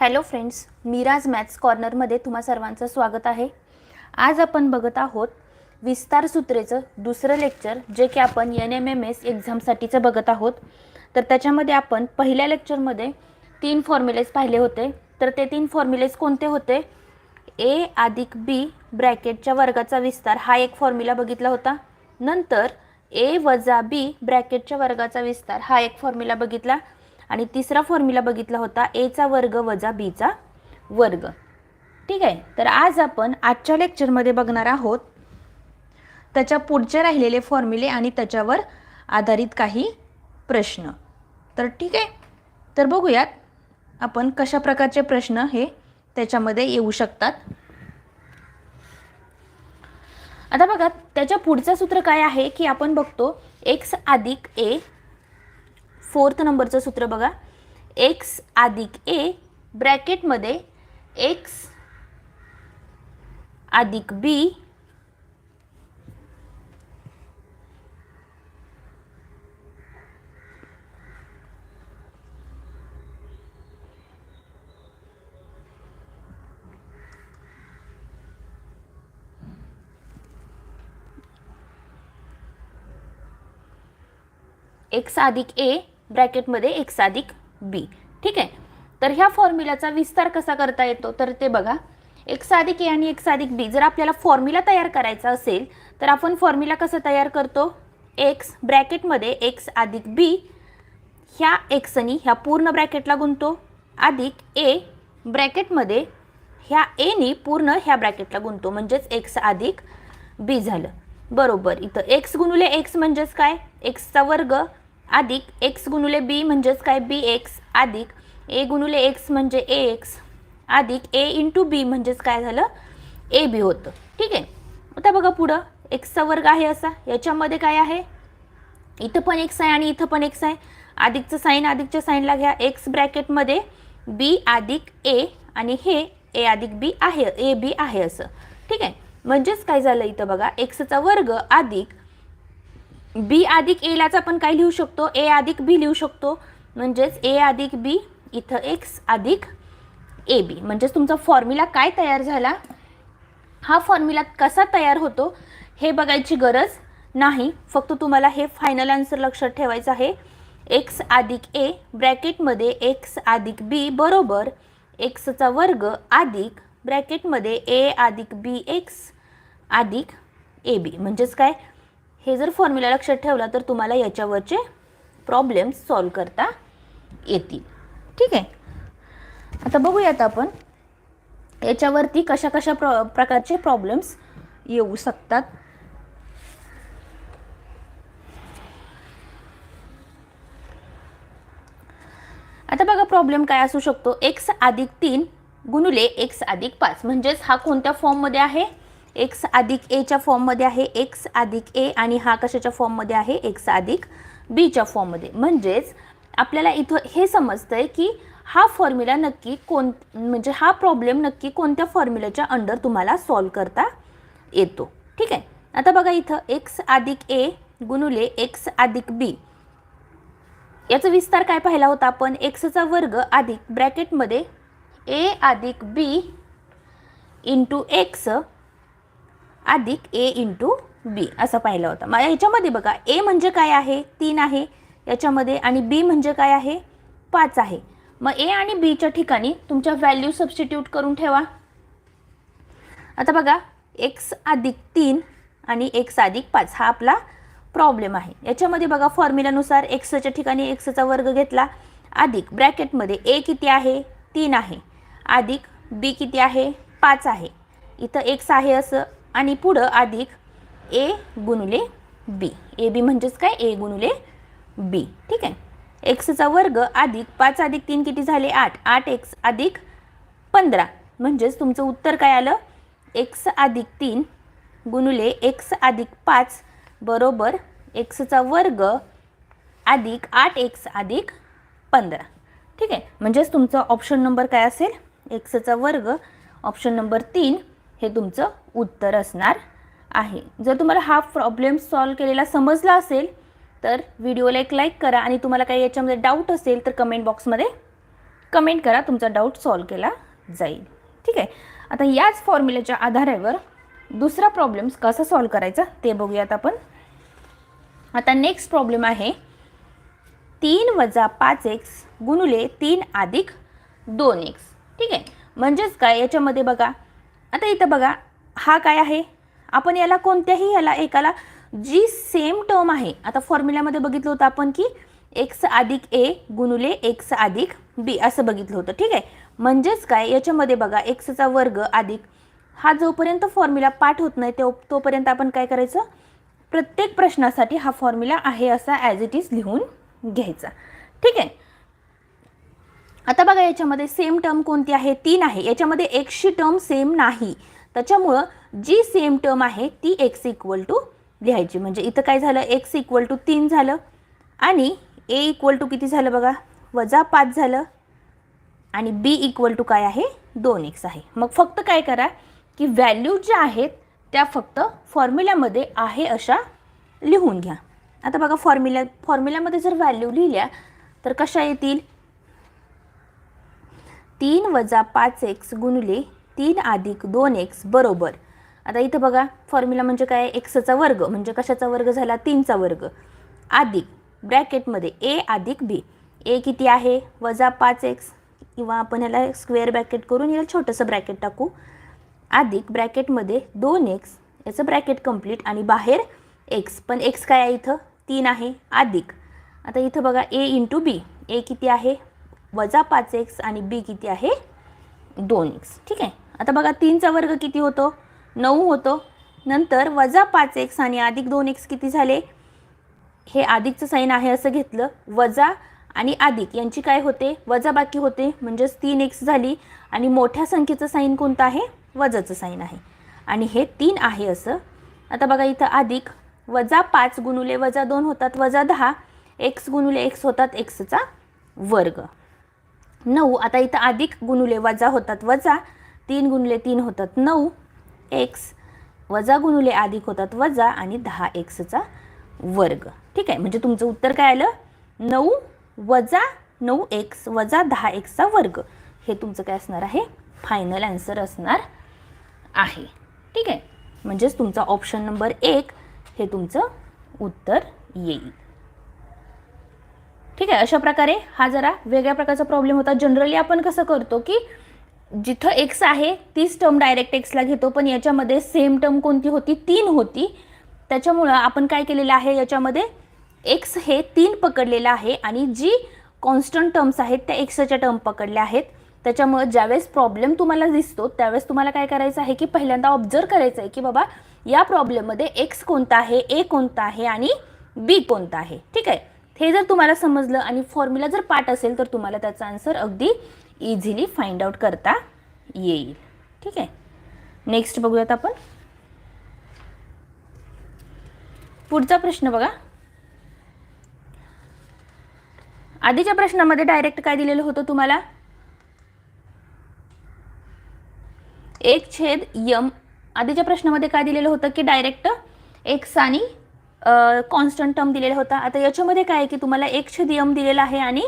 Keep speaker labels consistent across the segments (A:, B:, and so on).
A: Hello friends Miraj maths कॉर्नरमध्ये तुम्हा सर्वांचं स्वागत आहे. आज आपण बघत आहोत विस्तार सूत्रेचं दुसरं लेक्चर जे की आपण एन एम एम एस एक्झामसाठीचं बघत आहोत. तर त्याच्यामध्ये आपण पहिल्या लेक्चरमध्ये तीन फॉर्म्युलेज पाहिले होते. तर ते तीन फॉर्म्युलेज कोणते होते? ए अधिक बी ब्रॅकेटच्या वर्गाचा विस्तार हा एक फॉर्म्युला बघितला होता. नंतर ए वजा बी ब्रॅकेटच्या वर्गाचा विस्तार हा एक फॉर्म्युला बघितला. आणि तिसरा फॉर्म्युला बघितला होता एचा वर्ग वजा बीचा वर्ग. ठीक आहे? तर आज आपण आजच्या लेक्चरमध्ये बघणार आहोत त्याच्या पुढचे राहिलेले फॉर्म्युले आणि त्याच्यावर आधारित काही प्रश्न. तर ठीक आहे? तर बघूयात आपण कशा प्रकारचे प्रश्न हे त्याच्यामध्ये येऊ शकतात. आता बघा त्याच्या पुढचं सूत्र काय आहे की आपण बघतो एक्स अधिक ए फोर्थ नंबरचं सूत्र बघा. एक्स अधिक ए ब्रॅकेटमध्ये एक्स अधिक बी एक्स अधिक ए ब्रॅकेटमध्ये एक्स अधिक बी ठीक आहे? तर ह्या फॉर्म्युलाचा विस्तार कसा करता येतो? तर ते बघा. एक्स अधिक ए आणि एक्स अधिक बी जर आपल्याला फॉर्म्युला तयार करायचा असेल तर आपण फॉर्म्युला कसं तयार करतो? एक्स ब्रॅकेटमध्ये एक्स अधिक बी ह्या एक्सनी ह्या पूर्ण ब्रॅकेटला गुंतो अधिक ए ब्रॅकेटमध्ये ह्या एनी पूर्ण ह्या ब्रॅकेटला गुंतो म्हणजेच एक्स अधिक बी झालं. बरोबर. इथं एक्स गुणुले एक्स म्हणजेच काय? एक्सचा वर्ग. अधिक एक्स गुणुले बी म्हणजेच काय? बी एक्स अधिक ए गुणुले एक्स म्हणजे ए एक्स अधिक ए इंटू बी म्हणजेच काय झालं? ए बी होतं. ठीक आहे? आता बघा पुढं. एक्सचा वर्ग आहे असा. याच्यामध्ये काय आहे? इथं पण एक्स आहे आणि इथं पण एक्स आहे. अधिकचं साईन अधिकच्या साईनला घ्या. एक्स ब्रॅकेटमध्ये बी अधिक ए आणि हे ए अधिक बी आहे. ए बी आहे असं. ठीक आहे? म्हणजेच काय झालं इथं बघा? एक्सचा वर्ग अधिक बी अधिक एलाच आपण काय लिहू शकतो? ए अधिक बी लिहू शकतो. म्हणजेच ए अधिक बी इथं एक्स अधिक ए बी. म्हणजेच तुमचा फॉर्म्युला काय तयार झाला? हा फॉर्म्युला कसा तयार होतो? हे बघायची गरज नाही. फक्त तुम्हाला हे फायनल आन्सर लक्षात ठेवायचं आहे. एक्स अधिक ए ब्रॅकेटमध्ये एक्स अधिक बी बरोबर एक्सचा वर्ग अधिक ब्रॅकेटमध्ये ए अधिक बी एक्स अधिक ए बी. म्हणजेच काय? हे जर फॉर्म्युला लक्षात ठेवला तर तुम्हाला याच्यावरचे प्रॉब्लेम्स सॉल्व करता येतील. ठीक आहे? आता बघूयात आपण. याच्यावरती कशा कशा प्र प्रकारचे प्रॉब्लेम्स येऊ शकतात? आता बघा प्रॉब्लेम काय असू शकतो? एक्स अधिक तीन गुणुले एक्स अधिक पाच. म्हणजेच हा कोणत्या फॉर्ममध्ये आहे? एक्स अधिक एच्या फॉर्ममध्ये आहे एक्स अधिक ए आणि हा कशाच्या फॉर्ममध्ये आहे? एक्स अधिक बीच्या फॉर्ममध्ये म्हणजेच आपल्याला इथं हे समजतं आहे की हा फॉर्म्युला नक्की कोण म्हणजे हा प्रॉब्लेम नक्की कोणत्या फॉर्म्युलाच्या अंडर तुम्हाला सॉल्व करता येतो. ठीक आहे? आता बघा इथं एक्स अधिक ए गुणुले एक्स अधिक बी. याचा विस्तार काय पाहिला होता आपण? एक्सचा वर्ग अधिक ब्रॅकेटमध्ये ए अधिक बी इंटू एक्स अधिक ए इंटू बी असं पाहिलं होतं. मग ह्याच्यामध्ये बघा ए म्हणजे काय आहे? तीन आहे. याच्यामध्ये आणि बी म्हणजे काय आहे? पाच आहे. मग ए आणि बीच्या ठिकाणी तुमच्या व्हॅल्यू सबस्टिट्यूट करून ठेवा. आता बघा एक्स अधिक तीन आणि एक्स अधिक पाच हा आपला प्रॉब्लेम आहे. याच्यामध्ये बघा फॉर्म्युलानुसार एक्सच्या ठिकाणी एक्सचा वर्ग घेतला. अधिक ब्रॅकेटमध्ये ए किती आहे? तीन आहे. अधिक बी किती आहे? पाच आहे. इथं एक्स आहे असं आणि पुढं अधिक ए गुणुले बी. ए बी म्हणजेच काय? ए गुणुले बी. ठीक आहे? एक्सचा वर्ग अधिक पाच अधिक तीन किती झाले? आठ. आठ एक्स अधिक पंधरा. म्हणजेच तुमचं उत्तर काय आलं? एक्स अधिक तीन गुणुले एक्स अधिक पाच बरोबर एक्सचा वर्ग अधिक आठ एक्स अधिक पंधरा. ठीक आहे? म्हणजेच तुमचं ऑप्शन नंबर काय असेल? एक्सचा वर्ग ऑप्शन नंबर तीन हे तुमचं उत्तर असणार आहे. जर तुम्हाला हा प्रॉब्लेम सॉल्व केलेला समजला असेल तर व्हिडिओला एक लाईक करा आणि तुम्हाला काही याच्यामध्ये डाऊट असेल तर कमेंट बॉक्समध्ये कमेंट करा तुमचा डाऊट सॉल्व केला जाईल. ठीक आहे? आता याच फॉर्म्युलेच्या आधारावर दुसरा प्रॉब्लेम्स कसा सॉल्व करायचा ते बघूयात आपण. आता नेक्स्ट प्रॉब्लेम आहे तीन वजा पाच एक्स गुणुले तीन अधिक दोन एक्स ठीक आहे? म्हणजेच काय? याच्यामध्ये बघा आता इथं बघा हा काय आहे? आपण याला कोणत्याही याला एकाला जी सेम टर्म आहे आता फॉर्म्युल्यामध्ये बघितलं होतं आपण की एक्स अधिक ए गुणुले एक्स अधिक बी असं बघितलं होतं ठीक आहे? म्हणजेच काय? याच्यामध्ये बघा एक्सचा वर्ग अधिक हा जोपर्यंत फॉर्म्युला पाठ होत नाही तो तोपर्यंत आपण काय करायचं? प्रत्येक प्रश्नासाठी हा फॉर्म्युला आहे असा ॲज इट इज लिहून घ्यायचा. ठीक आहे? आता बघा याच्यामध्ये सेम टर्म कोणती आहे? तीन आहे. याच्यामध्ये एक्सची टर्म सेम नाही. त्याच्यामुळं जी सेम टर्म आहे ती एक्स इक्वल टू लिहायची म्हणजे इथं काय झालं? एक्स इक्वल टू तीन झालं. आणि ए इक्वल टू किती झालं बघा? वजा पाच झालं. आणि बी इक्वल टू काय आहे? दोन एक्स आहे. मग फक्त काय करा की व्हॅल्यू ज्या आहेत त्या फक्त फॉर्म्युल्यामध्ये आहे अशा लिहून घ्या. आता बघा फॉर्म्युला फॉर्म्युल्यामध्ये जर व्हॅल्यू लिहिल्या तर कशा येतील? तीन वजा पाच एक्स गुणले तीन अधिक दोन एक्स बरोबर. आता इथं बघा फॉर्म्युला म्हणजे काय? एक्सचा वर्ग. म्हणजे कशाचा वर्ग झाला? तीनचा वर्ग. अधिक ब्रॅकेटमध्ये ए अधिक बी. ए किती आहे? वजा पाच एक्स. किंवा आपण ह्याला स्क्वेअर ब्रॅकेट करून याला छोटंसं ब्रॅकेट टाकू. अधिक ब्रॅकेटमध्ये दोन एक्स. याचं ब्रॅकेट कंप्लीट आणि बाहेर एक्स. पण एक्स काय आहे इथं? तीन आहे. अधिक. आता इथं बघा ए इंटू बी. ए किती आहे? वजा पाच एक्स आणि बी किती आहे? दोन एक्स ठीक आहे? आता बघा तीनचा वर्ग किती होतो? नऊ होतो. नंतर वजा पाच एक्स आणि अधिक दोन एक्स किती झाले? हे अधिकचं साईन आहे असं घेतलं. वजा आणि अधिक यांची काय होते? वजा बाकी होते. म्हणजेच तीन एक्स झाली. आणि मोठ्या संख्येचं साईन कोणतं आहे? वजाचं साईन आहे. आणि हे तीन आहे असं. आता बघा इथं अधिक. वजा पाच गुणुले वजा दोन होतात. वजा दहा. एक्स गुणुले एक्स होतात. एक्सचा वर्ग. नऊ. आता इथं अधिक गुणुले वजा होतात. वजा तीन गुणुले तीन होतात. नऊ एक्स वजा गुणुले अधिक होतात. वजा आणि दहा एक्सचा वर्ग. ठीक आहे? म्हणजे तुमचं उत्तर काय आलं? नऊ वजा नऊ एक्स वजा दहा एक्सचा वर्ग. हे तुमचं काय असणार आहे? फायनल आन्सर असणार आहे. ठीक आहे? म्हणजेच तुमचा ऑप्शन नंबर एक हे तुमचं उत्तर येईल. ठीक आहे अशा प्रकारे हा जरा वेगळ्या प्रकारचा प्रॉब्लेम होता. जनरली आपण कसं करतो की जिथं एक्स आहे तीच टर्म डायरेक्ट एक्सला घेतो पण याच्यामध्ये सेम टर्म कोणती होती? तीन होती. त्याच्यामुळं आपण काय केलेलं आहे याच्यामध्ये एक्स हे तीन पकडलेलं आहे आणि जी कॉन्स्टंट टर्म्स आहेत त्या एक्सच्या टर्म पकडल्या आहेत. त्याच्यामुळं ज्यावेळेस प्रॉब्लेम तुम्हाला दिसतो त्यावेळेस तुम्हाला काय करायचं आहे की पहिल्यांदा ऑब्झर्व करायचं आहे की बाबा या प्रॉब्लेममध्ये एक्स कोणता आहे ए कोणता आहे आणि बी कोणता आहे. ठीक आहे? हे जर तुम्हाला समजलं आणि फॉर्म्युला जर पाठ असेल तर तुम्हाला त्याचा आन्सर अगदी इझिली फाइंड आउट करता येईल. ठीक आहे? नेक्स्ट बघूयात आपण. पुढचा प्रश्न बघा. आधीच्या प्रश्नामध्ये डायरेक्ट काय दिलेलं होतं तुम्हाला? एक छेद यम. आधीच्या प्रश्नामध्ये काय दिलेलं होतं की डायरेक्ट एक्स आणि कॉन्स्टंट टर्म दिलेला होता. आता याच्यामध्ये काय आहे की तुम्हाला एक छेद यम दिलेला आहे आणि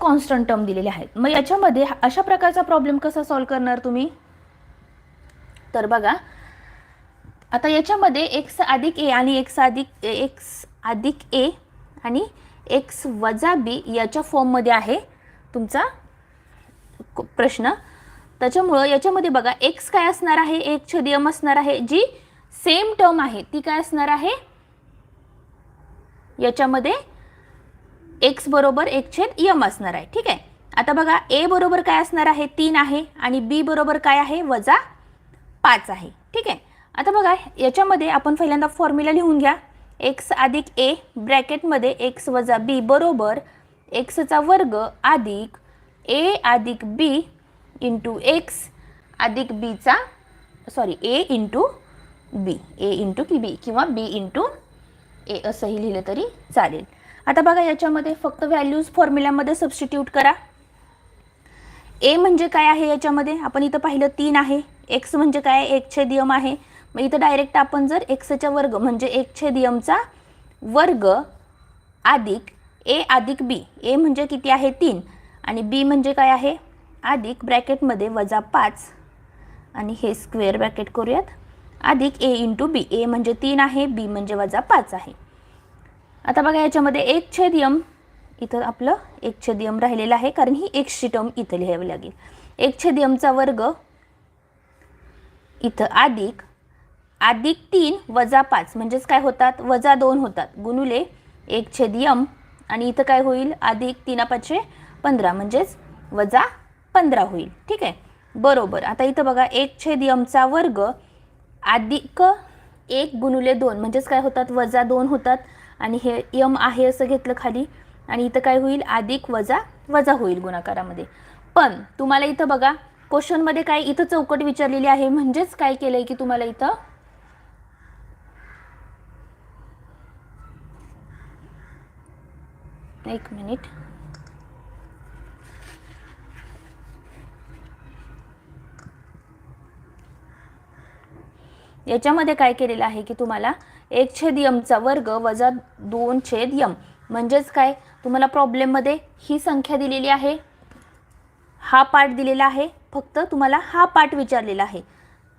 A: कॉन्स्टंट टर्म दिलेले आहेत. मग याच्यामध्ये अशा प्रकारचा प्रॉब्लेम कसा सॉल्व करणार तुम्ही? तर बघा आता याच्यामध्ये एक्स अधिक ए आणि एक्स अधिक एक्स अधिक ए आणि एक्स वजा बी याच्या फॉर्ममध्ये आहे तुमचा प्रश्न. त्याच्यामुळं याच्यामध्ये बघा एक्स काय असणार आहे? एक छेद यम असणार आहे जी सेम टर्म आहे. ती काय असणार आहे? याच्यामध्ये एक्स बरोबर एक छेद यम असणार आहे. ठीक आहे? आता बघा ए बरोबर काय असणार आहे? तीन आहे. आणि बी बरोबर काय आहे? वजा पाच आहे. ठीक आहे? आता बघा याच्यामध्ये आपण पहिल्यांदा फॉर्म्युला लिहून घ्या. एक्स अधिक ए ब्रॅकेटमध्ये एक्स वजा बी बरोबर एक्सचा वर्ग अधिक ए अधिक बी इंटू एक्स अधिक बीचा sorry A into B A into की बी किंवा बी इंटू ए असंही लिहिलं तरी चालेल. आता बघा याच्यामध्ये फक्त व्हॅल्यूज फॉर्म्युल्यामध्ये सबस्टिट्यूट करा. ए म्हणजे काय आहे याच्यामध्ये? आपण इथं पाहिलं तीन आहे. एक्स म्हणजे काय? एक छेदियम आहे. मग इथं डायरेक्ट आपण जर एक्सचा वर्ग म्हणजे एक छेदियमचा वर्ग अधिक ए अधिक बी ए म्हणजे किती आहे? तीन. आणि बी म्हणजे काय आहे? अधिक ब्रॅकेटमध्ये वजा पाच. आणि हे स्क्वेअर ब्रॅकेट करूयात. अधिक ए इंटू बी ए म्हणजे तीन आहे बी म्हणजे वजा पाच आहे. आता बघा याच्यामध्ये एक छेद यम इथं आपलं एक छेद यम राहिलेलं आहे कारण ही एक्सची टर्म इथं लिहावी लागेल. एक छेद यमचा वर्ग इथं अधिक अधिक तीन वजा पाच म्हणजेच काय होतात? वजा दोन होतात. गुणुले एक छेद यम आणि इथं काय होईल? अधिक तीना पाचशे पंधरा म्हणजेच वजा पंधरा होईल. ठीक आहे? बरोबर. आता इथं बघा एक छेद यमचा वर्ग अधिक एक गुणुले दोन. म्हणजेच काय होतात? वजा दोन होतात. आणि हे यम आहे असं घेतलं खाली. आणि इथं काय होईल? अधिक वजा वजा होईल गुणाकारामध्ये. पण तुम्हाला इथं बघा क्वेश्चनमध्ये काय इथं चौकट विचारलेली आहे. म्हणजेच काय केलंय की तुम्हाला इथं? एक मिनिट. याच्यामध्ये काय केलेलं आहे की तुम्हाला एक छेद यमचा वर्ग वजा दोन छेद यम. म्हणजेच काय? तुम्हाला प्रॉब्लेममध्ये ही संख्या दिलेली आहे. हा पार्ट दिलेला आहे. फक्त तुम्हाला हा पार्ट विचारलेला आहे.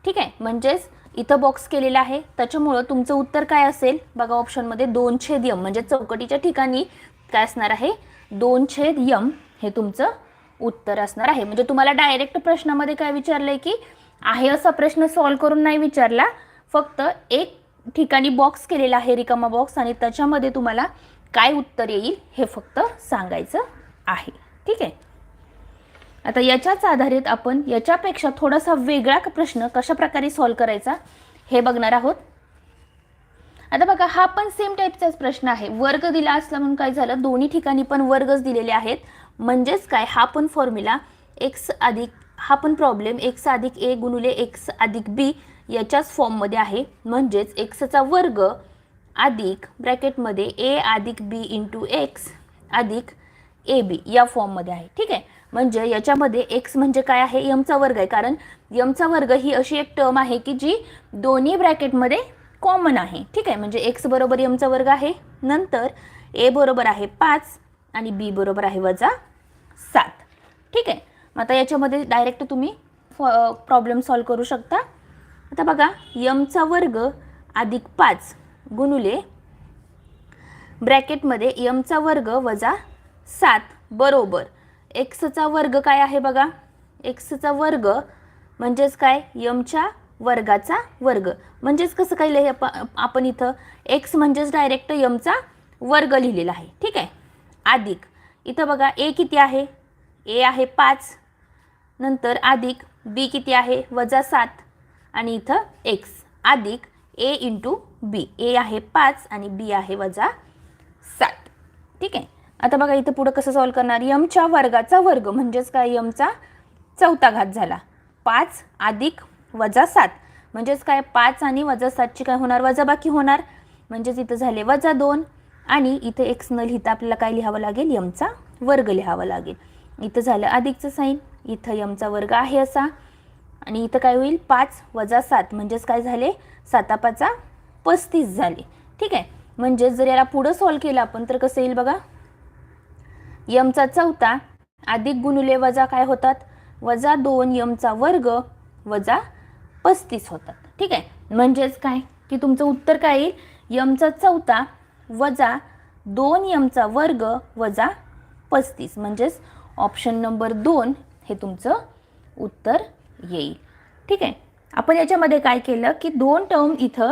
A: ठीक आहे? म्हणजेच इथं बॉक्स केलेला आहे. त्याच्यामुळं तुमचं उत्तर काय असेल? बघा ऑप्शनमध्ये दोन छेद यम. म्हणजे चौकटीच्या ठिकाणी काय असणार आहे? दोन छेद यम हे तुमचं उत्तर असणार आहे. म्हणजे तुम्हाला डायरेक्ट प्रश्नामध्ये काय विचारलं आहे की आहे असा प्रश्न सॉल्व करून नाही विचारला. फक्त एक ठिकाणी बॉक्स केलेला आहे रिकामा बॉक्स आणि त्याच्यामध्ये तुम्हाला काय उत्तर येईल हे फक्त सांगायचं आहे. ठीक आहे? आता याच्याच आधारित आपण याच्यापेक्षा थोडासा वेगळा प्रश्न कशा प्रकारे सॉल्व करायचा हे बघणार आहोत. आता बघा हा पण सेम टाईपचाच प्रश्न आहे. वर्ग दिला असला म्हणून काय झालं? दोन्ही ठिकाणी पण वर्गच दिलेले आहेत. म्हणजेच काय? हा पण फॉर्म्युला एक्स अधिक हा पण प्रॉब्लेम एक्स अधिक ए गुणुले एक्स अधिक बी याच्याच फॉर्ममध्ये आहे. म्हणजेच एक्सचा वर्ग अधिक ब्रॅकेटमध्ये ए अधिक बी इंटू एक्स अधिक ए बी या फॉर्ममध्ये आहे. ठीक आहे? म्हणजे याच्यामध्ये एक्स म्हणजे काय आहे? यमचा वर्ग आहे. कारण यमचा वर्ग ही अशी एक टर्म आहे की जी दोन्ही ब्रॅकेटमध्ये कॉमन आहे. ठीक आहे? म्हणजे एक्स बरोबर यमचा वर्ग आहे. नंतर ए बरोबर आहे पाच आणि बी बरोबर आहे वजा सात. ठीक आहे? आता याच्यामध्ये डायरेक्ट तुम्ही प्रॉब्लेम सॉल्व करू शकता. आता बघा यमचा वर्ग अधिक पाच गुणुले ब्रॅकेटमध्ये यमचा वर्ग वजा सात बरोबर. एक्सचा वर्ग काय आहे बघा? एक्सचा वर्ग म्हणजेच काय? यमच्या वर्गाचा वर्ग. म्हणजेच कसं काय लिहि आपण इथं? एक्स म्हणजेच डायरेक्ट यमचा वर्ग लिहिलेला आहे. ठीक आहे? अधिक. इथं बघा ए किती आहे? ए आहे पाच. नंतर अधिक बी किती आहे? वजा सात. आणि इथं एक्स अधिक ए इंटू बी ए आहे पाच आणि बी आहे वजा सात. ठीक आहे? आता बघा इथं पुढं कसं सॉल्व करणार? यमच्या वर्गाचा वर्ग म्हणजेच काय? यमचा चौथा घात झाला. पाच अधिक वजा सात. म्हणजेच काय? पाच आणि वजा सातची काय होणार? वजा बाकी होणार. म्हणजेच इथं झाले वजा दोन. आणि इथे एक्स न लिहिता आपल्याला काय लिहावं लागेल? यमचा वर्ग लिहावा लागेल. इथं झालं अधिकचं साईन इथं यमचा वर्ग आहे असा. आणि इथं काय होईल? पाच वजा सात म्हणजेच काय झाले? सातापाचा पस्तीस झाले. ठीक आहे? म्हणजेच जर याला पुढं सॉल्व केलं आपण तर कसं येईल बघा? यमचा चौथा अधिक गुणुले वजा काय होतात? वजा दोन यमचा वर्ग वजा पस्तीस होतात. ठीक आहे? म्हणजेच काय? की तुमचं उत्तर काय येईल? यमचा चौथा वजा दोन यमचा वर्ग वजा पस्तीस. म्हणजेच ऑप्शन नंबर दोन हे तुमचं उत्तर येईल. ठीक आहे? आपण याच्यामध्ये काय केलं की दोन टर्म इथं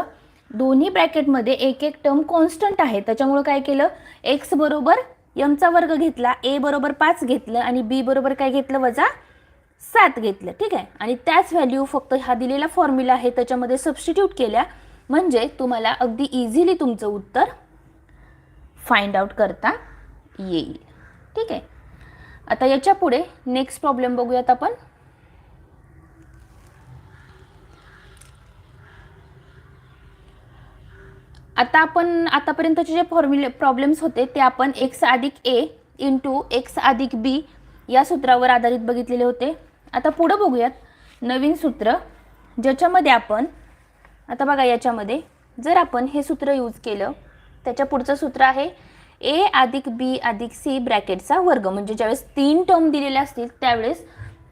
A: दोन्ही ब्रॅकेटमध्ये एक एक टर्म कॉन्स्टंट आहे. त्याच्यामुळं काय केलं? एक्स बरोबर यमचा वर्ग घेतला ए बरोबर पाच घेतलं आणि बी बरोबर काय घेतलं? वजा सात घेतलं. ठीक आहे? आणि त्याच व्हॅल्यू फक्त हा दिलेला फॉर्म्युला आहे त्याच्यामध्ये सबस्टिट्यूट केल्या. म्हणजे तुम्हाला अगदी इझिली तुमचं उत्तर फाइंड आउट करता येईल. ठीक आहे? आता याच्यापुढे नेक्स्ट प्रॉब्लेम बघूयात आपण. आता आपण आतापर्यंतचे जे फॉर्म्युले प्रॉब्लेम्स होते ते आपण एक्स अधिक ए इंटू एक्स अधिक बी या सूत्रावर आधारित बघितलेले होते. आता पुढं बघूयात नवीन सूत्र ज्याच्यामध्ये आपण आता बघा याच्यामध्ये जर आपण हे सूत्र यूज केलं त्याच्या पुढचं सूत्र आहे ए अधिक बी अधिक सी ब्रॅकेटचा वर्ग. म्हणजे ज्यावेळेस तीन टर्म दिलेले असतील त्यावेळेस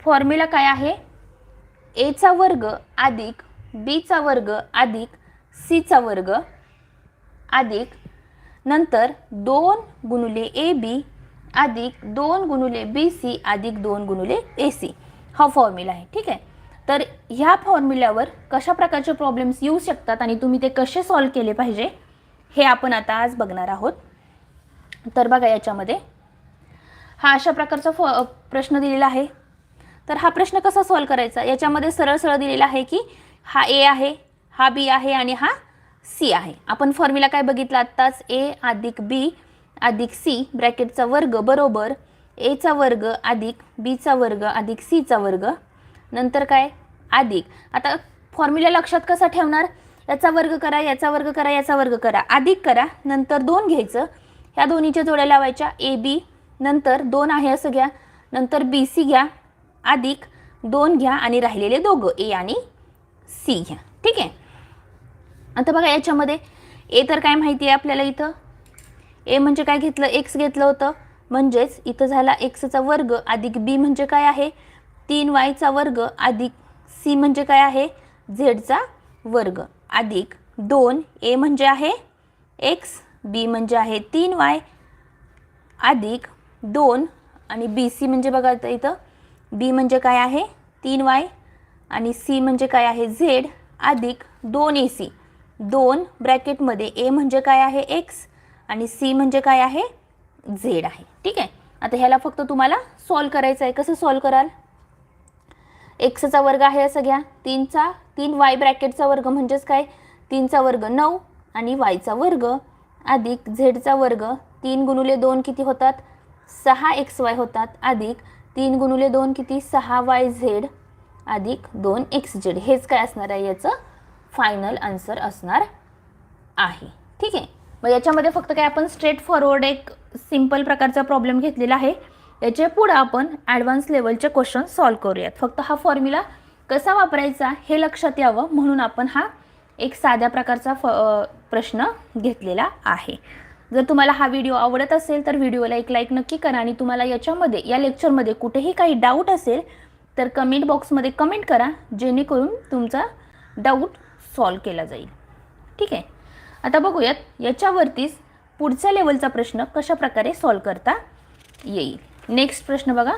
A: फॉर्म्युला काय आहे? एचा वर्ग अधिक बीचा वर्ग अधिक सीचा वर्ग अधिक नंतर दोन गुणुले ए बी अधिक दोन गुणुले बी सी अधिक दोन गुणुले ए सी हा फॉर्म्युला आहे ठीक आहे? तर ह्या फॉर्म्युल्यावर कशा प्रकारचे प्रॉब्लेम्स येऊ शकतात आणि तुम्ही ते कसे सॉल्व केले पाहिजे हे आपण आता आज बघणार आहोत. तर बघा याच्यामध्ये. हा अशा प्रकारचा फॉ प्रश्न दिलेला आहे. तर हा प्रश्न कसा सॉल्व करायचा? याच्यामध्ये सरळ सरळ दिलेला आहे की हा ए आहे हा बी आहे आणि हा सी आहे. आपण फॉर्म्युला काय बघितला आत्ताच? ए अधिक बी अधिक सी ब्रॅकेटचा वर्ग बरोबर एचा वर्ग अधिक बीचा वर्ग अधिक सीचा वर्ग. नंतर काय? अधिक. आता फॉर्म्युला लक्षात कसा ठेवणार? याचा वर्ग करा याचा वर्ग करा याचा वर्ग करा. अधिक करा नंतर दोन घ्यायचं. ह्या दोन्हीच्या जोड्या लावायच्या. ए बी नंतर दोन आहे असं घ्या. नंतर बी सी घ्या. अधिक दोन घ्या आणि राहिलेले दोघं. ए आणि सी घ्या. ठीक आहे? आता बघा याच्यामध्ये. ए तर काय माहिती आहे आपल्याला इथं? ए म्हणजे काय घेतलं? एक्स घेतलं होतं. म्हणजेच इथं झाला एक्सचा वर्ग. अधिक बी म्हणजे काय आहे? तीन वायचा वर्ग. अधिक सी म्हणजे काय आहे? झेडचा वर्ग. अधिक दोन ए म्हणजे आहे? एक्स बी म्हणजे आहे तीन वाय अधिक दोन आणि बी सी म्हणजे बघा आता इथं. बी म्हणजे काय आहे? तीन वाय आणि सी म्हणजे काय आहे? झेड अधिक दोन ए सी. दोन ब्रॅकेटमध्ये ए म्हणजे काय आहे? एक्स आणि सी म्हणजे काय आहे? झेड आहे. ठीक आहे? आता ह्याला फक्त तुम्हाला सॉल्व करायचं आहे. कसं सॉल्व कराल? एक्सचा वर्ग आहे असं घ्या. तीनचा तीन वाय ब्रॅकेटचा वर्ग म्हणजेच काय? तीनचा वर्ग नऊ आणि वायचा वर्ग. अधिक झेडचा वर्ग तीन गुणुले दोन किती होतात? सहा एक्स वाय होतात. अधिक तीन गुणुले दोन किती? सहा वाय झेड. अधिक दोन एक्स झेड. हेच काय असणार आहे? याचं फायनल आन्सर असणार आहे. ठीक आहे? मग याच्यामध्ये फक्त काय आपण स्ट्रेट फॉरवर्ड एक सिंपल प्रकारचा प्रॉब्लेम घेतलेला आहे. याच्या पुढं आपण ॲडव्हान्स लेवलचे क्वेश्चन सॉल्व करूयात. फक्त हा फॉर्म्युला कसा वापरायचा हे लक्षात यावं म्हणून आपण हा एक साध्या प्रकारचा फ प्रश्न घेतलेला आहे. जर तुम्हाला हा व्हिडिओ आवडत असेल तर व्हिडिओला एक लाईक नक्की करा आणि तुम्हाला याच्यामध्ये या लेक्चरमध्ये कुठेही काही डाऊट असेल तर कमेंट बॉक्समध्ये कमेंट करा जेणेकरून तुमचा डाऊट सॉल्व केला जाईल. ठीक आहे? आता बघूयात याच्यावरतीच पुढच्या लेवलचा प्रश्न कशा प्रकारे सॉल्व करता येईल? नेक्स्ट प्रश्न बघा.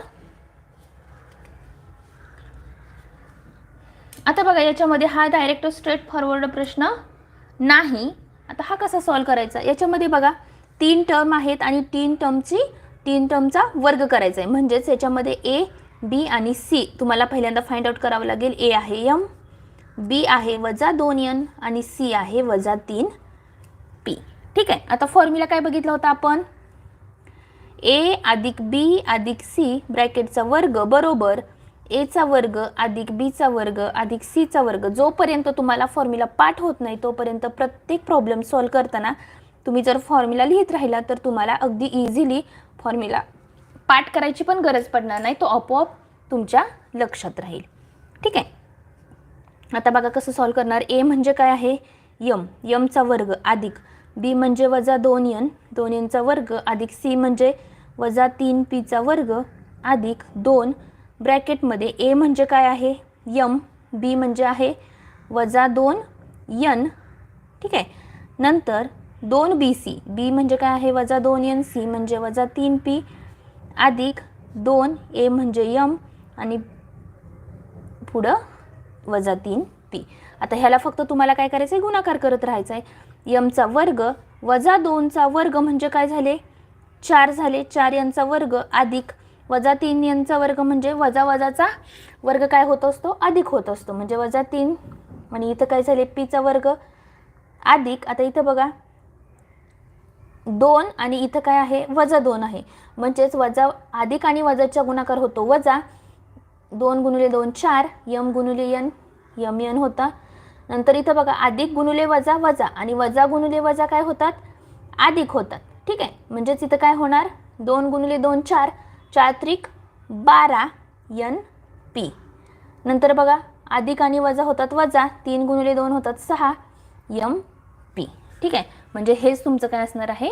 A: आता बघा याच्यामध्ये हा डायरेक्ट स्ट्रेट फॉरवर्ड प्रश्न नाही आता हा कसा सॉल्व करायचा? याच्यामध्ये बघा तीन टर्म आहेत आणि तीन टर्मची तीन टर्मचा वर्ग करायचा आहे. म्हणजेच याच्यामध्ये ए बी आणि सी तुम्हाला पहिल्यांदा फाइंड आउट करावं लागेल. ए आहे यम बी आहे वजा दोन यन आणि सी आहे वजा तीन पी ठीक आहे? आता फॉर्म्युला काय बघितला होता आपण? ए अधिक बी अधिक सी ब्रॅकेटचा वर्ग बरोबर एचा वर्ग अधिक बीचा वर्ग अधिक सीचा वर्ग. जोपर्यंत तुम्हाला फॉर्म्युला पाठ होत नाही तोपर्यंत प्रत्येक प्रॉब्लेम सॉल्व करताना तुम्ही जर फॉर्म्युला लिहित राहिला तर तुम्हाला अगदी इझिली फॉर्म्युला पाठ करायची पण गरज पडणार नाही. तो आपोआप तुमच्या लक्षात राहील. ठीक आहे? आता बघा कसं सॉल्व करणार. ए म्हणजे काय आहे? यम यमचा वर्ग अधिक बी म्हणजे वजा दोन यन दोन यनचा वर्ग अधिक सी म्हणजे वजा तीन पीचा वर्ग अधिक दोन ब्रॅकेटमध्ये ए म्हणजे काय आहे? यम बी म्हणजे आहे वजा दोन यन ठीक आहे. नंतर दोन बी सी. बी म्हणजे काय आहे? वजा दोन यन सी म्हणजे वजा तीन पी. अधिक दोन ए म्हणजे यम आणि पुढं वजा तीन पी. आता ह्याला फक्त तुम्हाला काय करायचं आहे गुणाकार करत राहायचा आहे यमचा वर्ग वजा दोनचा वर्ग म्हणजे काय झाले? चार झाले. चार यांचा वर्ग अधिक वजा तीन यांचा वर्ग म्हणजे वजा वजाचा वर्ग काय होत असतो? अधिक होत असतो. म्हणजे वजा तीन आणि इथं काय झाले? पीचा वर्ग अधिक. आता इथं बघा. दोन आणि इथं काय आहे? वजा दोन आहे. म्हणजेच वजा अधिक आणि वजाचा गुणाकार होतो. वजा दोन गुणुले दोन चार यम गुणुले यन यम यन होता. नंतर इथं बघा अधिक गुणुले वजा वजा आणि वजा गुणुले वजा काय होतात? अधिक होतात. ठीक आहे? म्हणजेच इथं काय होणार? दोन गुणुले दोन चार चात्रिक बारा यन पी. नंतर बघा अधिक आणि वजा होतात वजा तीन गुणुले दोन होतात सहा यम पी. ठीक आहे? म्हणजे हेच तुमचं काय असणार आहे?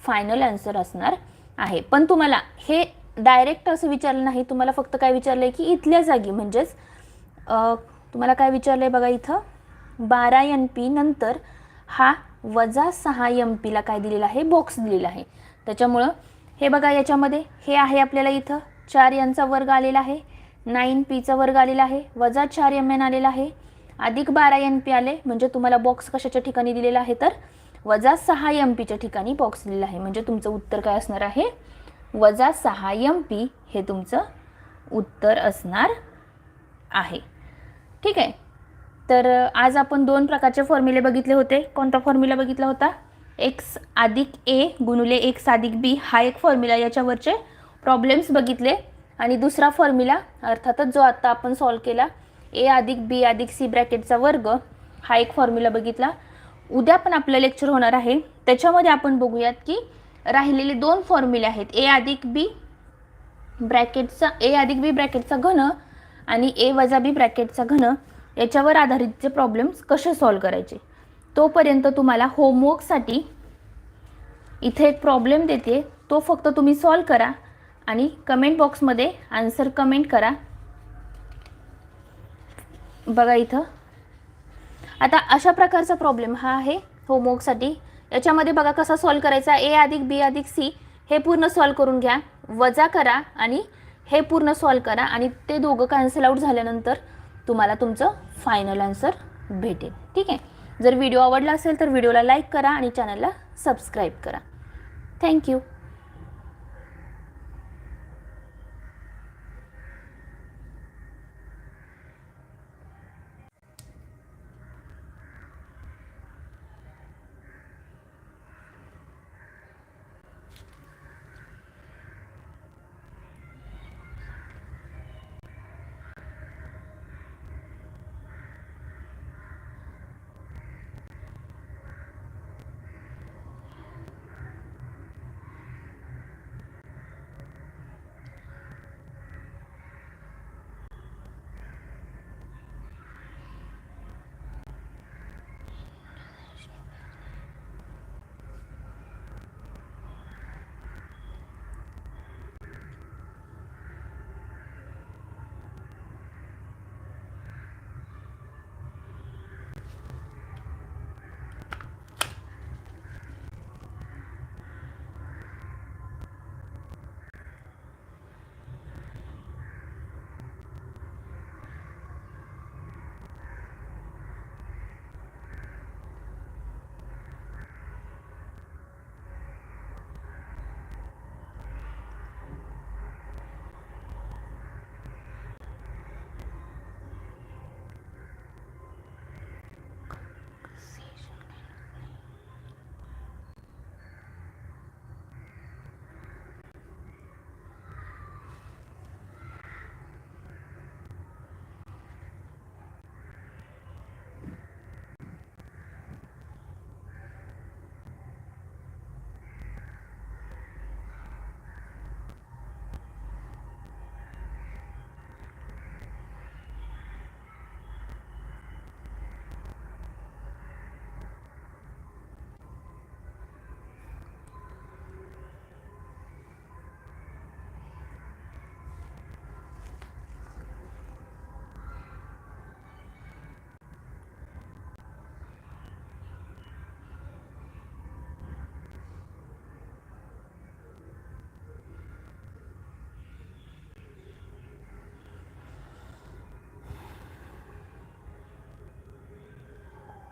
A: फायनल आन्सर असणार आहे. पण तुम्हाला हे डायरेक्ट असं विचारलं नाही तुम्हाला फक्त काय विचारलं आहे की इथल्या जागी म्हणजेच तुम्हाला काय विचारलं आहे बघा इथं? बारा यन पी नंतर हा वजा सहा एम पीला काय दिलेला आहे? बॉक्स दिलेला आहे. त्याच्यामुळं हे बघा याच्यामध्ये. हे आहे आपल्याला इथं. चार यांचा वर्ग आलेला आहे. नाईन पीचा वर्ग आलेला आहे. वजा चार एम एन आलेला आहे. अधिक बारा एन पी आले. म्हणजे तुम्हाला बॉक्स कशाच्या ठिकाणी दिलेला आहे तर? वजा सहा एम पीच्या ठिकाणी बॉक्स दिलेला आहे. म्हणजे तुमचं उत्तर काय असणार आहे? वजा सहा एम पी हे तुमचं उत्तर असणार आहे. ठीक आहे? तर आज आपण दोन प्रकारचे फॉर्म्युले बघितले होते. कोणता फॉर्म्युला बघितला होता? एक्स अधिक ए गुणुले एक्स अधिक बी हा एक फॉर्म्युला याच्यावरचे प्रॉब्लेम्स बघितले. आणि दुसरा फॉर्म्युला अर्थातच जो आत्ता आपण सॉल्व केला ए अधिक बी अधिक सी ब्रॅकेटचा वर्ग हा एक फॉर्म्युला बघितला. उद्या पण आपलं लेक्चर होणार आहे. त्याच्यामध्ये आपण बघूयात की राहिलेले दोन फॉर्म्युले आहेत ए अधिक बी ब्रॅकेटचा ए अधिक बी ब्रॅकेटचा घन आणि ए वजा बी ब्रॅकेटचा घन याच्यावर आधारितचे प्रॉब्लेम्स कसे सॉल्व करायचे. तोपर्यंत तुम्हाला होमवर्कसाठी इथे एक प्रॉब्लेम देते तो फक्त तुम्ही सॉल्व करा आणि कमेंट बॉक्समध्ये आन्सर कमेंट करा. बघा इथं. आता अशा प्रकारचा प्रॉब्लेम हा आहे होमवर्कसाठी याच्यामध्ये बघा कसा सॉल्व करायचा. ए अधिक बी अधिक सी हे पूर्ण सॉल्व करून घ्या. वजा करा आणि हे पूर्ण सॉल्व करा आणि ते दोघं कॅन्सल आउट झाल्यानंतर तुम्हाला तुमचं फायनल आन्सर भेटेल. ठीक आहे? जर व्हिडिओ आवडला असेल तर व्हिडिओला लाईक करा आणि चॅनलला सबस्क्राईब करा. थँक्यू